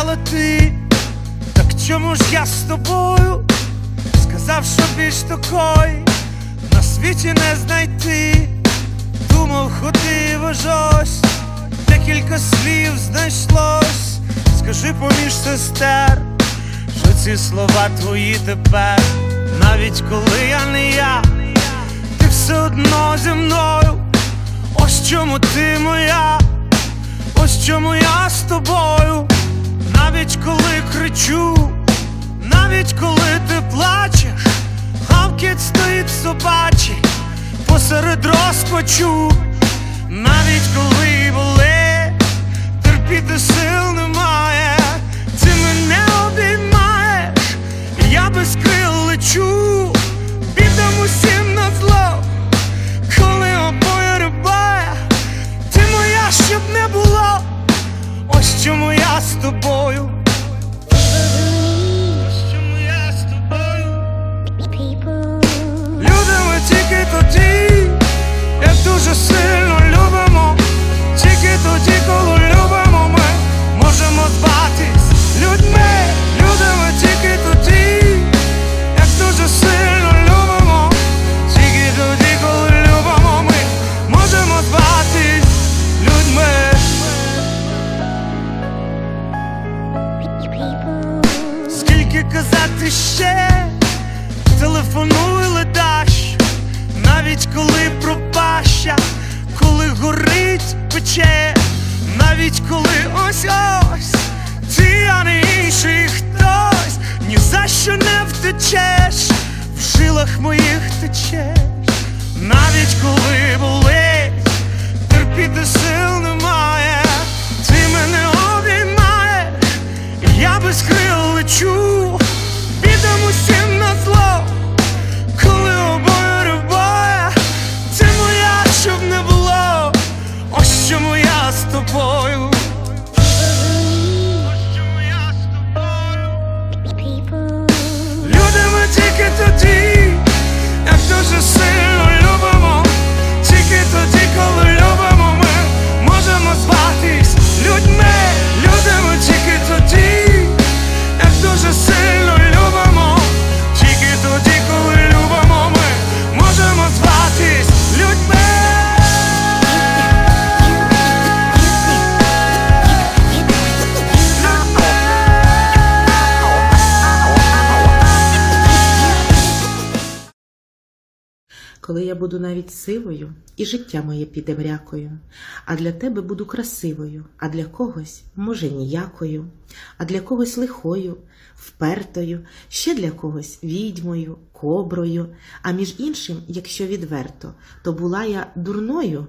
сказала ти, так чому ж я з тобою? Сказав, що більш такої на світі не знайти. Думав, ходив аж ось, декілька слів знайшлось. Скажи поміж сестер, що ці слова твої тепер, навіть коли я не я, ти все одно зі мною. Кричу, навіть коли ти плачеш, гавкіт стоїть собачий посеред розпачу, навіть коли болить, терпіти сил немає, ти мене обіймаєш, я без крил лечу, бідам усім на зло, коли обоє рибає, ти моя, щоб не було, ось чому я з тобою. Тоді, коли любимо, ми можемо зватись людьми, любимо тільки тоді, як дуже сильно любимо, тільки тоді, коли любимо, ми можемо зватись людьми. Скільки казати ще, телефонуй ледаш, навіть коли пропаща, коли горить пече, навіть коли ось ось, ти, а не інший хтось, ні за що не втечеш, в жилах моїх течеш, навіть коли болить, терпіти сил немає, Коли я буду навіть сивою, і життя моє піде мрякою, а для тебе буду красивою, а для когось, може, ніякою, а для когось лихою, впертою, ще для когось відьмою, коброю, а між іншим, якщо відверто, то була я дурною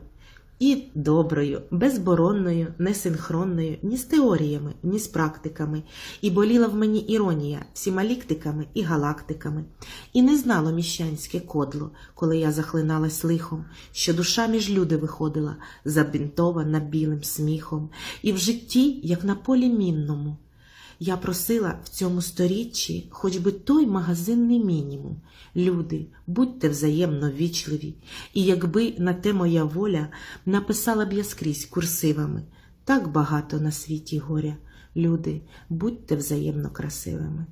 і доброю, безборонною, несинхронною, ні з теоріями, ні з практиками, і боліла в мені іронія всіма ліктиками і галактиками, і не знало міщанське кодло, коли я захлиналась лихом, що душа між люди виходила, забінтована білим сміхом, і в житті, як на полі мінному. Я просила в цьому сторіччі хоч би той магазинний мінімум. Люди, будьте взаємно вічливі, і якби на те моя воля, написала б я скрізь курсивами. Так багато на світі горя. Люди, будьте взаємно красивими.